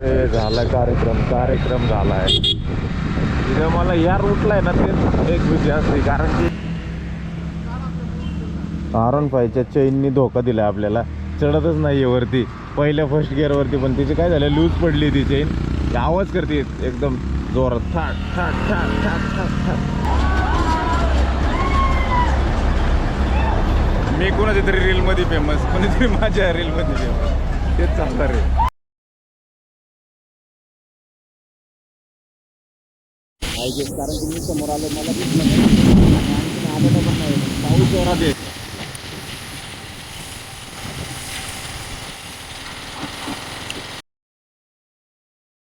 झाला कार्यक्रम कार्यक्रम झाला आहे तिथं मला या रूटला आहे ना ते एक भीती असते कारण की आरण पाहिजे चैननी धोका दिला आपल्याला. चढतच नाहीये वरती. पहिल्या फर्स्ट गिअरवरती पण तिची काय झालं लूज पडली ती चैन आवाज करते एकदम जोरात. थाट थाट थाट थाट ठाक थाट. मी कोणाच्या तरी रीलमध्ये फेमस कोणीतरी माझ्या रीलमध्ये फेमस तेच चालणार पाहिजे कारण की मी समोर आलो मला दिसलं नाही. आलेलं पण नाही. पाऊस जोरात आहे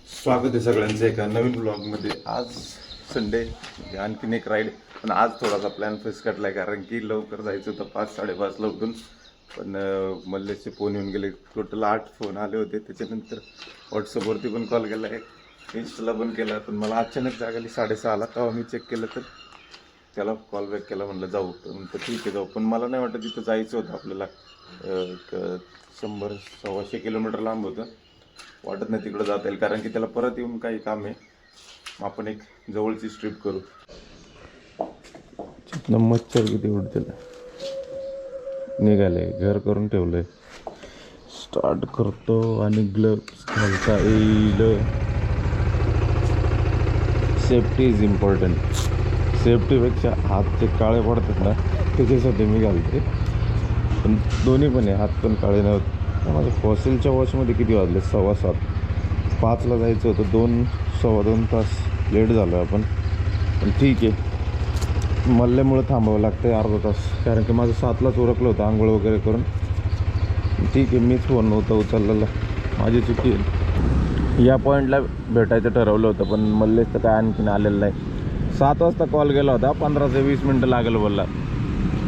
स्वागत आहे सगळ्यांचं एका नवीन ब्लॉगमध्ये आज संडे म्हणजे आणखीन एक राईड पण आज थोडासा प्लॅन फिसकटला आहे कारण की लवकर जायचं होतं पाच साडेपाचला उठून. पण मल्लेशचे फोन येऊन गेले. टोटल आठ फोन आले होते त्याच्यानंतर व्हॉट्सअपवरती पण कॉल केला आहे. इन्स्टाला पण केला पण मला अचानक जागाली साडेसहाला तेव्हा मी चेक केलं तर त्याला कॉल बॅक केला म्हणलं जाऊ. तर म्हणतं ठीक आहे जाऊ. पण मला नाही वाटत तिथं जायचं होतं आपल्याला. एक शंभर सव्वाशे किलोमीटर लांब होतं. वाटत नाही तिकडं जाता येईल कारण की त्याला परत येऊन काही काम आहे. आपण एक जवळची स्ट्रीप करू. मच्छर किती उडते निघाले. घर करून ठेवलंय. स्टार्ट करतो आणि ग्लव्स घालता येईल. सेफ्टी इज इम्पॉर्टंट सेफ्टीपेक्षा हात जे काळे पडतात ना त्याच्यासाठी मी घालते. पण दोन्ही पण आहे हात पण काळे नव्हते माझ्या फॉसिलच्या वॉचमध्ये किती वाजले? सव्वा सात. पाचला जायचं होतं दोन सव्वा दोन तास लेट झालो आपण. पण ठीक आहे. मल्ल्यामुळं थांबावं लागतं आहे अर्धा तास. कारण की माझं सातलाच उरकलं होतं आंघोळ वगैरे करून. ठीक आहे मीच फोन नव्हता उचललेला. माझी चुकी आहे. या पॉईंटला भेटायचं ठरवलं होतं पण मल्लेश तर काय आणखीन आलेलं नाही. सात वाजता कॉल केला होता पंधरा ते वीस मिनटं लागेल बोलला.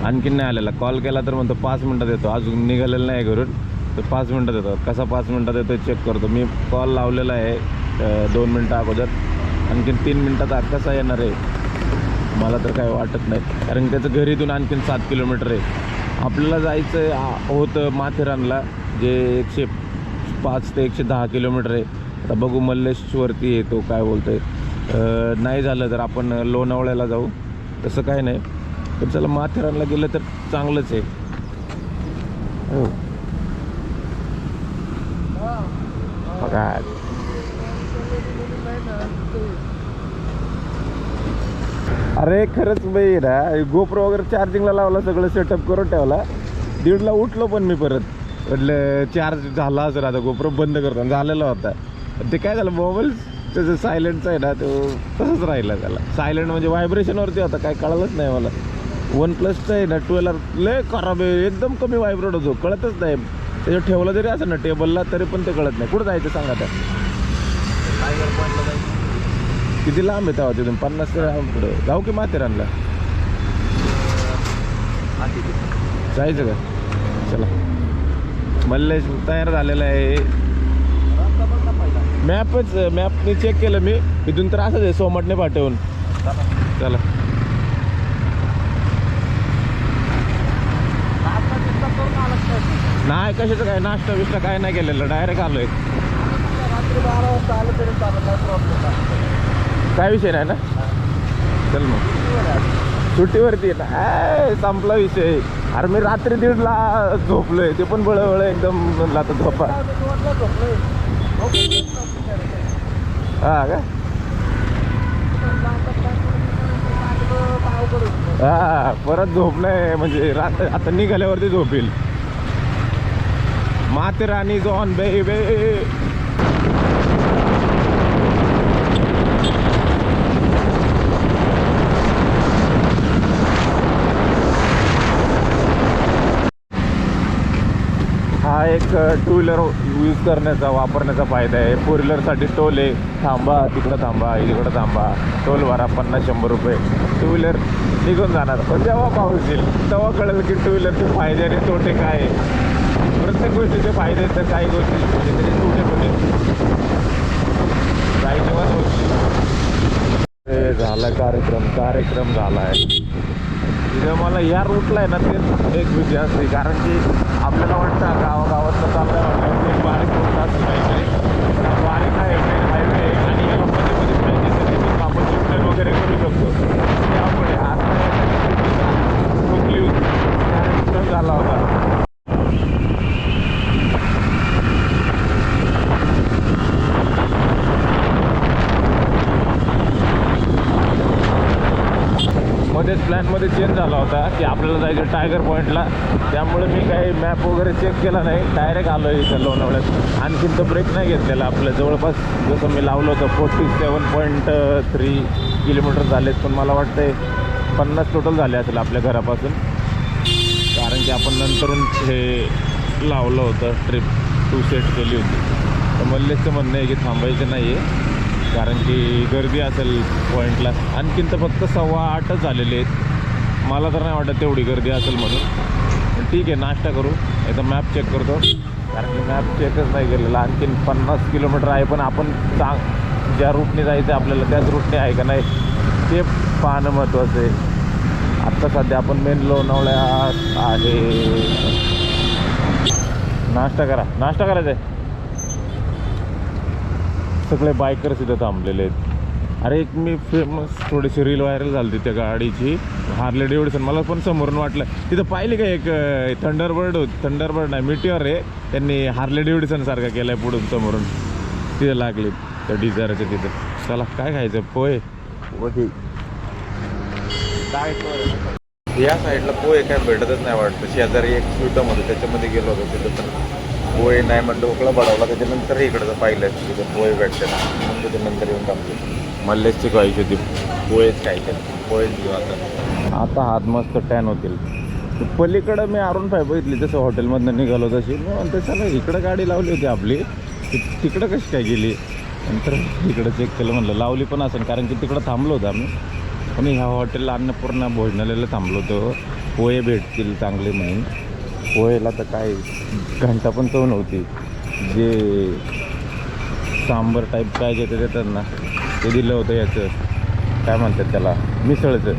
आणखीन नाही आलेला. कॉल केला तर म्हणतो पाच मिनटात येतो. अजून निघालेलं नाही घरून तर पाच मिनटात येतो. कसा पाच मिनटात येतो चेक करतो. मी कॉल लावलेला आहे दोन मिनटं अगोदर. आणखीन तीन मिनटात आत कसा येणार आहे? मला तर काय वाटत नाही. कारण त्याचं घरीतून आणखीन सात किलोमीटर आहे. आपल्याला जायचं आहे, होतं माथेरानला जे एकशे पाच ते एकशे दहा किलोमीटर आहे. आता बघू मल्लेश्वरती येतो काय बोलतो आहे नाही झालं तर आपण लोणावळ्याला जाऊ. तसं काय नाही. पण चला माथेरानला गेलं तर चांगलंच आहे. हो. बघा. अरे खरंच बाई ना गोप्रो वगैरे चार्जिंगला लावला सगळं सेटअप करून ठेवला. दीडला उठलो पण मी परत. म्हटलं चार्ज झाला असेल आता गोप्रो बंद करतो. आणि झालेला होता. ते काय झालं मोबाईल त्याचं सायलेंटचा आहे ना तो तसंच राहिला त्याला. सायलेंट म्हणजे व्हायब्रेशनवरती होता काय कळलंच नाही मला. वन प्लसचं आहे ना ट्वेलर लय खराब आहे एकदम कमी व्हायब्रेट होतो कळतच नाही. त्याच्यावर ठेवलं जरी असं ना टेबलला तरी पण ते कळत नाही. कुठं जायचं सांगा त्या किती लांब आहे तेव्हा तिथून? पन्नास ते लांब पुढे. जाऊ की माथेरानला. जायचं का? चला. मल्लेश तयार झालेला आहे. मॅपच मॅपने चेक केलं मी. इथून तर असंच आहे सोमटने पाठवून. चला. नाही कशाचं काय? नाश्ता विष्टा काय नाही केलेलं. डायरेक्ट आलोय. काय विषय नाही ना? चल मग. सुट्टीवरती आहे संपला विषय. अरे मी रात्री दीडला झोपलोय. ते पण बळबळ एकदम म्हणलं आता झोपा हा का? हा परत झोपलंय म्हणजे रात आता निघाल्यावरती झोपेल. माथेरानी जॉन बे बे हा एक टू व्हीलर यूज करण्याचा वापरण्याचा फायदा आहे. फोर व्हीलरसाठी टोल आहे. थांबा तिकडं थांबा इकडं थांबा. टोल भरा पन्नास शंभर रुपये. टू व्हीलर निघून जाणार. पण जेव्हा पाऊस येईल तेव्हा कळेल की टू व्हीलरचे फायदे आणि तोटे काय आहे प्रत्येक गोष्टीचे फायदे आहेत तर काही गोष्टी त्याचे तोटे पण आहेत काही तेव्हा झाला कार्यक्रम कार्यक्रम झाला आहे तिथं मला या रूटला आहे ना ते एक विषय असते. कारण की आपल्याला वाटतं गावागावात तसं आपल्याला वाटतं? बारीक रोड असं काही बारीक आहे मेन हायवे आणि याला मध्ये मध्ये पाहिजे सर्व्हिसेस आपण शिफ्टर वगैरे करू शकतो. त्यामुळे आता झाला होता? मध्येच प्लॅनमध्ये चेंज झाला होता की आपल्याला जायचं टायगर पॉईंटला त्यामुळे मी काही मॅप वगैरे चेक केला नाही. डायरेक्ट आलो इथं लोणावळ्यात. आणखीन तर ब्रेक नाही घेतलेला आपल्या जवळपास जसं मी लावलं होतं forty seven point three kilometre झालेत पण मला वाटतंय पन्नास टोटल झाले असेल आपल्या घरापासून. कारण की आपण नंतरून हे लावलं होतं ट्रिप टू सेट केली होती. तर मल्लेचं म्हणणं आहे की थांबायचं नाही आहे कारण की गर्दी असेल पॉईंटला आणखीन तर फक्त सव्वा आठच झालेले आहेत. मला तर नाही वाटत तेवढी गर्दी असेल म्हणून. पण ठीक आहे नाश्ता करू. एकदा मॅप चेक करतो. कारण की मॅप चेकच नाही केलेला. आणखीन पन्नास किलोमीटर आहे पण आपण चांग ज्या रूटने जायचं आहे आपल्याला त्याच रूटने आहे का नाही ते पाहणं महत्त्वाचं आहे. आत्ता सध्या आपण मेन लोणावळ्यात आहे. नाश्ता करा. नाश्ता करायचा आहे सगळे बायकर्स इथं थांबलेले आहेत. अरे एक मी फेमस थोडीशी रील व्हायरल झाली त्या गाडीची. हार्ले डेव्हिडसन मला पण समोरून वाटलं. तिथं पाहिली का एक थंडरबर्ड थंडरबर्ड नाही मिटिओर आहे त्यांनी हार्ले डेव्हिडसन सारखा आहे पुढून समोरून. तिथं लागली. त्या डिझायरच्या तिथं. चला काय खायचं? पोहे. या साईडला पोहे काय भेटतच नाही वाटतं. शेजारी एक स्वीटम त्याच्यामध्ये गेलो होतो तिथं तर. पोहे नाही मग ढोकळा बडवला त्याच्यानंतर इकडचं पाहिलं तिथं पोहे भेटतात. मग त्याच्यानंतर येऊन टाकतो मल्लेशची खायची होती पोहेच खायचे पोहेच घेऊ आता. आता हात मस्त टॅन होतील. पलीकडं मी अरुण फाय बघितली तसं हॉटेलमधनं निघालो तशी. मी म्हणतो चला इकडं गाडी लावली होती आपली. तिकडं कशी काय गेली? नंतर इकडं चेक केलं म्हणलं लावली पण असेल कारण की तिकडं थांबलो होतो आम्ही. आणि ह्या हॉटेलला अन्नपूर्णा भोजनालयाला थांबलो होतो. पोहे भेटतील चांगले म्हणून. पोहेला तर काय घंटा पण चव नव्हती. जे सांबर टाईप काय घेतं देतात ना ते दिलं होतं याचं. काय म्हणतात त्याला मिसळचं.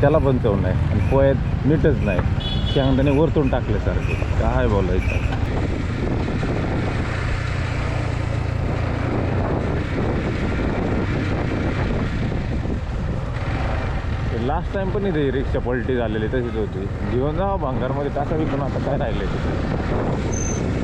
त्याला पण चव नाही. आणि पोह्यात मीठच नाही. शेंगदाणे वरतून टाकल्यासारखे काय बोलायचं? लास्ट टाइम पण इथे रिक्षा पलटी झालेली तशीच होती. घेऊन जा भांगारमध्ये टाकावी पण आता काय राहिले तिथे?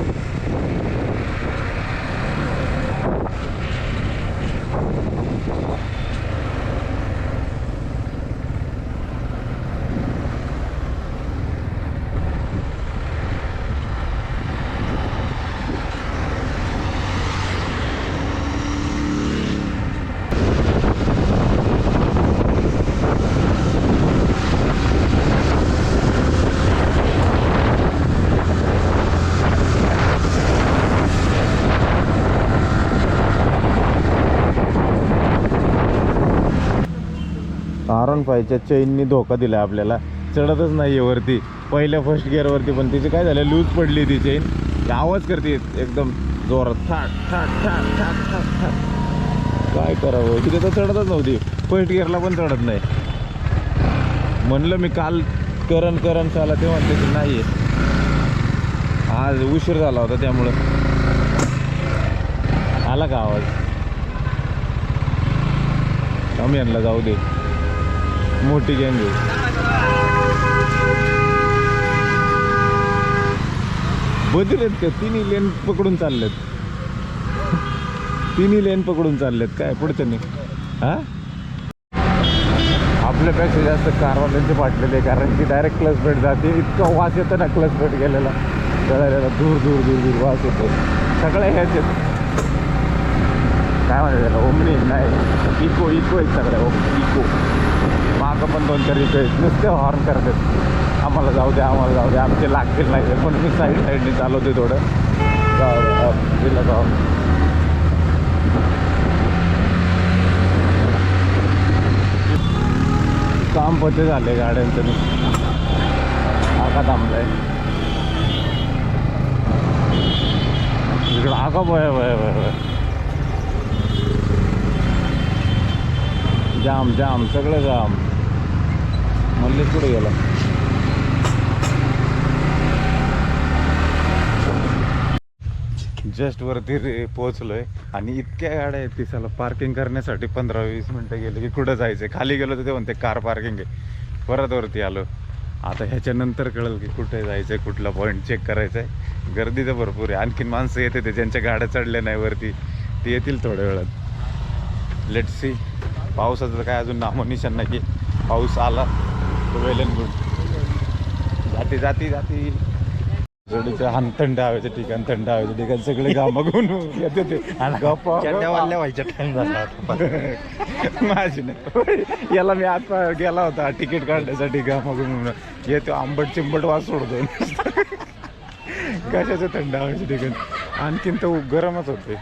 आरॉन फायच्या चैननी धोका दिला आपल्याला. चढतच नाही आहे वरती. पहिल्या फर्स्ट गिअरवरती पण तिची काय झालं? लूज पडली ती चैन आवाज करते एकदम जोरात. थाट थाट थाट थाट थाट थाट. काय करावं? तिथे तर चढतच नव्हती. फर्स्ट गिअरला पण चढत नाही. म्हणलं मी काल करण करण चाला ते म्हणते की नाही आज उशीर झाला होता त्यामुळं. आला का आवाज? कमी आणला जाऊ दे. मोठी गँग आहे. आहेत का? तिन्ही लेन पकडून चाललेत. तिन्ही लेन पकडून चाललेत. काय पुढच्याने हा? आपल्यापेक्षा जास्त कारवाल्यांचे पाठलेले कारण की डायरेक्ट क्लच भेट जाते. इतका वास येतो ना क्लच भेट गेलेला. दूर दूर दूर दूर वास येतो. सगळ्या ह्याच आहेत. काय म्हणतात त्याला ओमनी नाही. इको इको आहेत सगळ्या हो, इको. मागं पण दोन चार इको आहेत. नुसते हॉर्न करतात. आम्हाला जाऊ द्या आम्हाला जाऊ द्या. आमचे लागतील नाही पण मी साईड साईडने चालवते थोडं. जाऊ जाऊ. काम पते झाले गाड्यांचं आका थांबलाय. इकडं आका बय बय बय बय जाम जाम सगळं जाम. म्हणले कुठे गेला? जस्ट वरती रे पोहोचलोय आणि इतक्या गाड्या आहेत तिसाला पार्किंग करण्यासाठी पंधरा वीस मिनटं गेले की कुठं जायचं खाली गेलो तर ते म्हणते कार पार्किंग आहे. परत वरती आलो. आता ह्याच्यानंतर कळेल की कुठे जायचं आहे कुठला पॉईंट चेक करायचा आहे गर्दी तर भरपूर आहे. आणखीन माणसं येते ते ज्यांच्या गाड्या चढल्या नाही वरती ते येतील थोड्या वेळात. लेट सी पावसाचं काय अजून नामोनिशान नाही की पाऊस आला वेल अँड गुड जाती जाती जाती. जोडीचं हान थंड हवेचं ठिकाण थंड हवेचं ठिकाण. सगळे घामागून येते ते गप्पा व्हायच्या टाइम झाला आता. माझी नाही. याला मी आता गेला होता तिकीट काढण्यासाठी घामागून म्हणून. येतो आंबट चिंबट वास सोडतो कशाचं थंड हवेचं ठिकाण? आणखीन तर गरमच होते.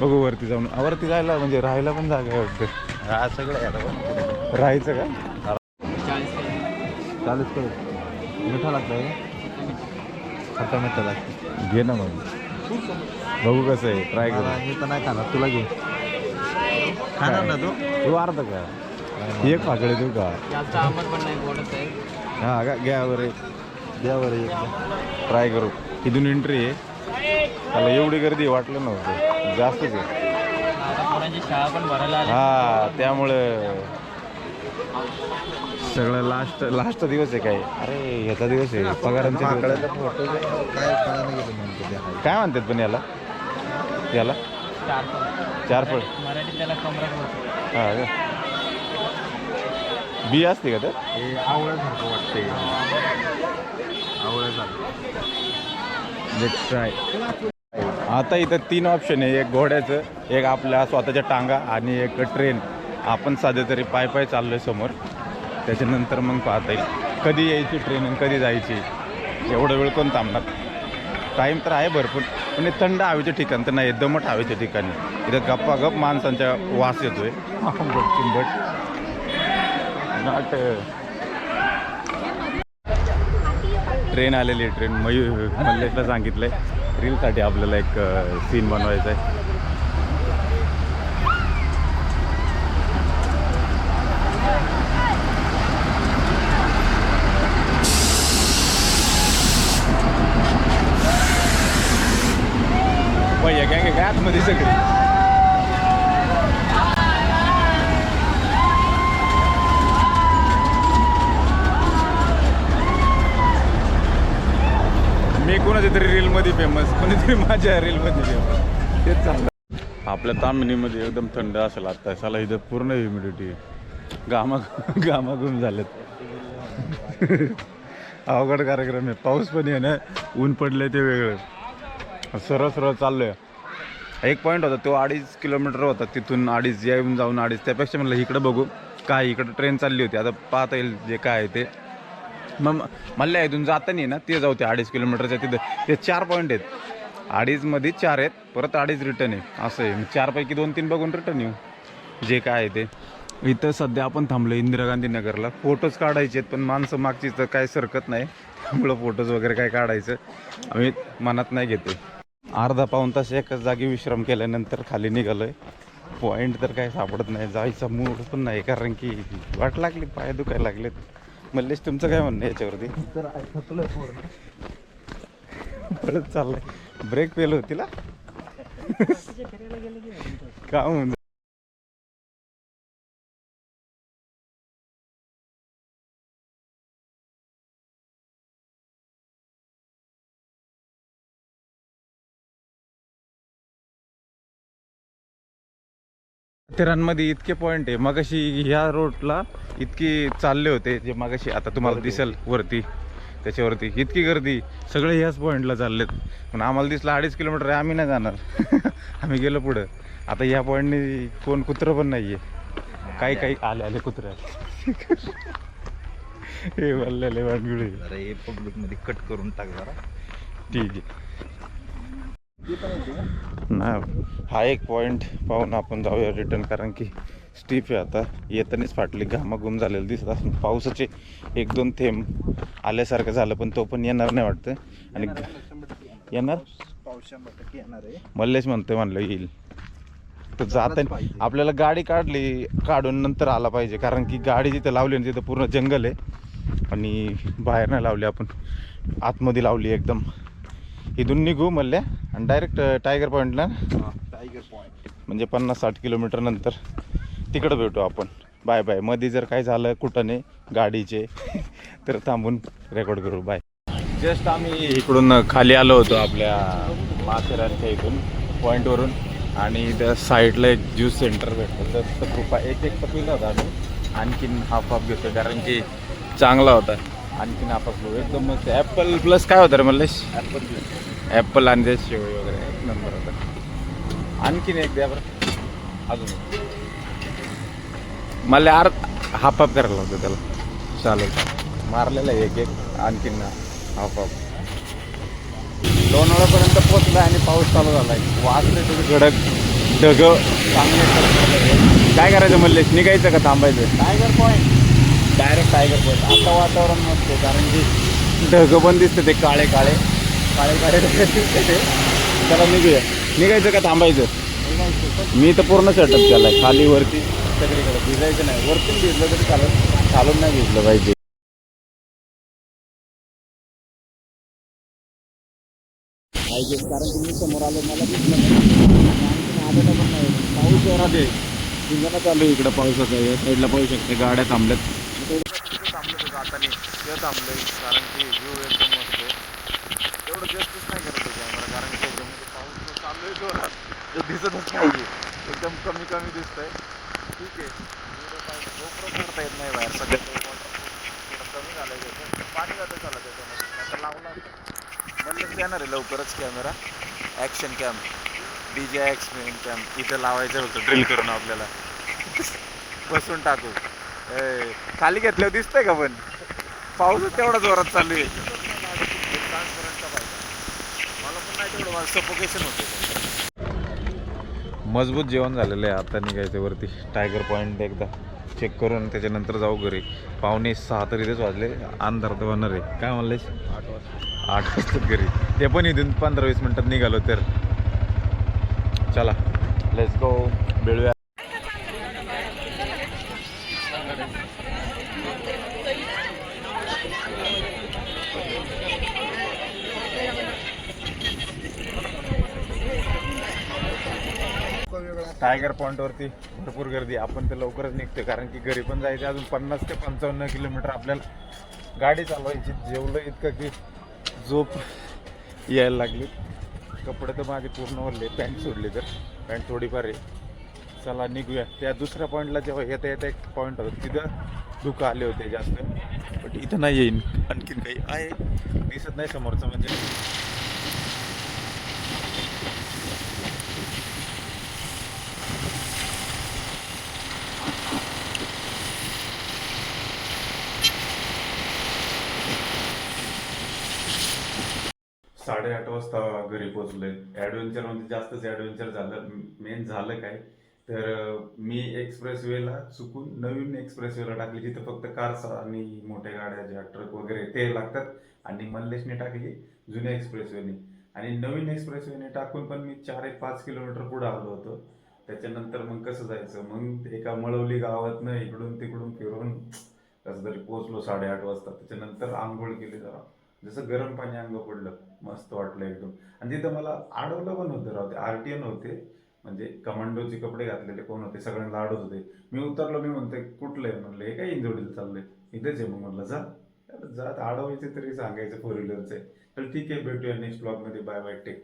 बघू वरती जाऊन. वरती जायला म्हणजे राहायला पण जागा वाटतं. हा सगळं आहे. राहायचं का? चालूच करू. मिठा लागतंय खट्टा मिठा लागतं घे ना मग. बघू कसं आहे. ट्राय करू. मी तर नाही खाणार. तुला घे. खाणार ना तू? तू अर्ध का एक फाकडे देऊ का आहे हा का घ्या बरं द्या बरं एक. ट्राय करू. इथून एंट्री आहे. त्याला एवढी गर्दी वाटलं नव्हतं. जास्तच आहे. आता पोरांची शाळा पण भरायला आली. हा त्यामुळं सगळं लास्ट लास्ट दिवस आहे काय? अरे ह्याचा दिवस आहे. पगारांचा दिवस आहे. माकडाचा फोटो काय कळायला गेलं म्हणतो ते आहे. काय म्हणतात पण याला? याला? चार पण. चार फळ. त्याला कमरत बोलतो हा का? बी असते का तर हे आवळ्यासारखं वाटतंय. आवळ्यासारखं. ट्राय आता इथं तीन ऑप्शन आहे. एक घोड्याचं एक आपल्या स्वतःच्या टांगा आणि एक ट्रेन आपण साधे तरी पाय पाय चाललोय समोर. त्याच्यानंतर मग पाहता येईल कधी यायची ट्रेन आणि कधी जायची? एवढं वेळ कोण थांबणार? टाईम तर आहे भरपूर पण हे थंड हवेचे ठिकाण तर नाही दमट हवेच्या ठिकाणी इथं गप्पा गप माणसांच्या वास येतोय. चिंबट नाट ट्रेन आलेली आहे ट्रेन मयूर मल्लेशला सांगितलंय. रीलसाठी आपल्याला एक सीन बनवायचा आहे. भैया गँग काय आतमध्ये सगळी? कोणाच्या तरी रीलमध्ये फेमस कोणीतरी माझ्या रीलमध्ये फेमस तेच चांगलं आपल्या तामिनीमध्ये एकदम थंड असेल आत्ता साला इथं पूर्ण ह्युमिडिटी गामा गामागुम झालेत. अवघड कार्यक्रम आहे. पाऊस पण आहे ना ऊन पडलं ते वेगळं. सरळ सरळ चाललोय. एक पॉईंट होता तो अडीच किलोमीटर होता. तिथून अडीच येऊन जाऊन अडीच. त्यापेक्षा म्हणलं इकडं बघू. काय इकडं ट्रेन चालली होती. आता पाहता येईल जे काय आहे ते. मग मल्ल्या इथून जाताना ना ते जाऊ ते अडीच किलोमीटरच्या तिथं. ते चार पॉईंट आहेत. अडीचमध्ये चार आहेत परत अडीच रिटर्न आहे असं आहे. मग चारपैकी दोन तीन बघून रिटर्न येऊ. जे काय आहे ते. इथं सध्या आपण थांबलो इंदिरा गांधी नगरला. फोटोज काढायचे आहेत पण माणसं मागची तर काय सरकत नाही. त्यामुळं फोटोज वगैरे काय काढायचं. आम्ही मनात नाही घेते अर्धा पाऊन तास एकच जागी विश्राम केल्यानंतर खाली निघालोय. पॉईंट तर काय सापडत नाही. जायचा मूड पण नाही कारण की वाट लागली पाय दुखायला लागलेत. मल्लेश तुमचं काय म्हणणं आहे याच्यावरती? परत चाललंय. ब्रेक फेल होती ना का म्हणून? मध्ये इतके पॉइंट आहे. मगाशी ह्या रोडला इतकी चालले होते जे मगाशी आता तुम्हाला दिसेल वरती त्याच्यावरती. इतकी गर्दी. सगळे ह्याच पॉईंटला चाललेत. पण आम्हाला दिसलं अडीच किलोमीटर आहे आम्ही नाही जाणार. आम्ही गेलो पुढं. आता ह्या पॉईंटने कोण कुत्रं पण नाही आहे काही काही आले आले कुत्रे. आले हे वल्लेले वाटगुळे जरा हे पब्लिकमध्ये कट करून टाक जरा. ठीक आहे. नाही हा एक पॉईंट पाहून आपण जाऊया रिटर्न कारण की स्टीफ आहे आता. येतानीच फाटली घामाघूम झालेलं दिसत असून पावसाचे एक दोन थेंब आल्यासारखं झालं पण तो पण येणार नाही वाटतं. आणि येणार मल्लेश म्हणतोय म्हणलं येईल. तर जाता. आपल्याला गाडी काढली काढून नंतर आला पाहिजे कारण की गाडी जिथं लावली ना तिथं पूर्ण जंगल आहे. आणि बाहेर नाही लावली आपण. आतमध्ये लावली एकदम. इथून निघू मल्ल्या आणि डायरेक्ट टायगर पॉईंटला टायगर पॉईंट म्हणजे पन्नास साठ किलोमीटर नंतर तिकडं भेटू आपण. बाय बायमध्ये जर काय झालं कुठं नाही गाडीचे तर थांबून रेकॉर्ड करू. बाय जस्ट आम्ही इकडून खाली आलो होतो आपल्या माथेरानच्या इथून पॉईंटवरून आणि त्या साईडला एक ज्यूस सेंटर भेटतं तर तर कृपा एक एक पिला होता आम्ही. आणखीन हाफ हाफ घेतो कारण की चांगला होता. आणखी नापासलो एकदम मस्त. ॲपल प्लस काय होतं रे मल्लेश? ॲपल आणि ते शेवई वगैरे. एक नंबर होता. आणखीन एक द्या बरं. अजून. मला आर हाफ हाफ करायला होतं त्याला. चालेल. मारलेलं एक एक. आणखीन हाफ हाफ लोणावळ्यापर्यंत पोचलं आणि पाऊस चालू झाला आहे वाजले तुझं गडक ढग. चांगले. काय करायचं मल्लेश? निघायचं का थांबायचं? Tiger point direct tiger point आता वातावरण मस्त आहे कारण की ढग पण दिसते ते काळे काळे. काळे काळे ढग दिसते ते. त्याला निघूया. निघायचं का? थांबायचं. मी तर पूर्ण सेटअप केलाय. खाली वरती सगळीकडे. भिजायचं नाही. वरतून भिजलं तरी चालत चालून नाही भिजलं पाहिजे. पाहिजे. कारण की मी समोर आलो मला दिसलं नाही. आलेलं पण नाही पाऊस शहरात आहे भिंगाला चालू आहे इकडं पावसाचा. या साईडला पाहू शकते. गाड्या थांबल्यात. थांबलो होतो जाताना ते थांबलोय कारण की व्ह्यू एकदम मस्त एवढं जास्तच नाही करत कॅमेरा कारण की एकदम पाऊस चालू आहे जोरात तो दिसतच नाही एकदम कमी कमी दिसतंय ठीक आहे एवढं करता येत नाही बाहेर सगळं तो थोडं कमी झालं आहे त्याचं पाणी जातं चालत त्याच्यामध्ये नाहीतर लावला म्हणलं देणार आहे लवकरच camera action cam D J ॲक्स cam इथं लावायचं होतं ड्रिल करून आपल्याला बसून टाकू खाली घेतल्यावर दिसतंय का पण? पाऊस तेवढा जोरात चालू आहे. मला पण नाही तेवढं मला मजबूत जेवण झालेलं आहे. आता निघायचं वरती. टायगर पॉईंट एकदा चेक करून त्याच्यानंतर जाऊ घरी. पाहुणे सहा तर इथेच वाजले. अंधार तर होणार आहे. काय म्हणलेस? आठ वाजता आठ वाजता घरी. ते पण इथून पंधरा वीस मिनिटात निघालो तर. चला लेट्स गो भेळूया टायगर पॉईंटवरती भरपूर गर्दी. आपण तर लवकरच निघतोय कारण की घरी पण जायचं अजून पन्नास ते पंचावन्न किलोमीटर आपल्याला गाडी चालवायची. जेवलं इतकं की झोप यायला लागली. कपडे तर माझे पूर्ण वरले पॅन्ट सोडली तर. पॅन्ट थोडीफार आहे. चला निघूया. त्या दुसऱ्या पॉईंटला जेव्हा येता येता एक पॉईंट होता तिथं धुकं आले होते जास्त. बट इथं नाही येईन. आणखीन काही आहे. दिसत नाही समोरचं म्हणजे. साडेआठ वाजता घरी पोहोचलोय. ॲडव्हेंचर म्हणजे जास्तच ॲडव्हेंचर झालं. मेन झालं काय? तर मी एक्सप्रेस वेला चुकून नवीन एक्सप्रेस वेला टाकली. जिथं फक्त कार्स आणि मोठ्या गाड्या ज्या ट्रक वगैरे ते लागतात आणि मल्लेशने टाकली जुन्या एक्सप्रेस वेने आणि नवीन एक्सप्रेस वेने टाकून पण मी चार एक पाच किलोमीटर पुढे आलो होतो. त्याच्यानंतर मग कसं जायचं? मग एका मळवली गावातनं इकडून तिकडून फिरून कसं तरी पोहोचलो साडेआठ वाजता. त्याच्यानंतर आंघोळ केली जरा. जसं गरम पाणी अंग पडलं. मस्त वाटलं एकदम. आणि तिथं मला आडवलं पण होतं राहते आर टी एन होते. म्हणजे कमांडोचे कपडे घातलेले कोण होते सगळ्यांना आडवत होते. मी उतरलो मी म्हणते कुठलं आहे? म्हणलं हे काय इंजोडीला चाललंय? इथेच आहे. मग म्हणलं जा. जात आडवायचे तरी सांगायचं फोर व्हीलरचे तर ठीक आहे भेटूया नेक्स्ट ब्लॉगमध्ये बाय बाय टेक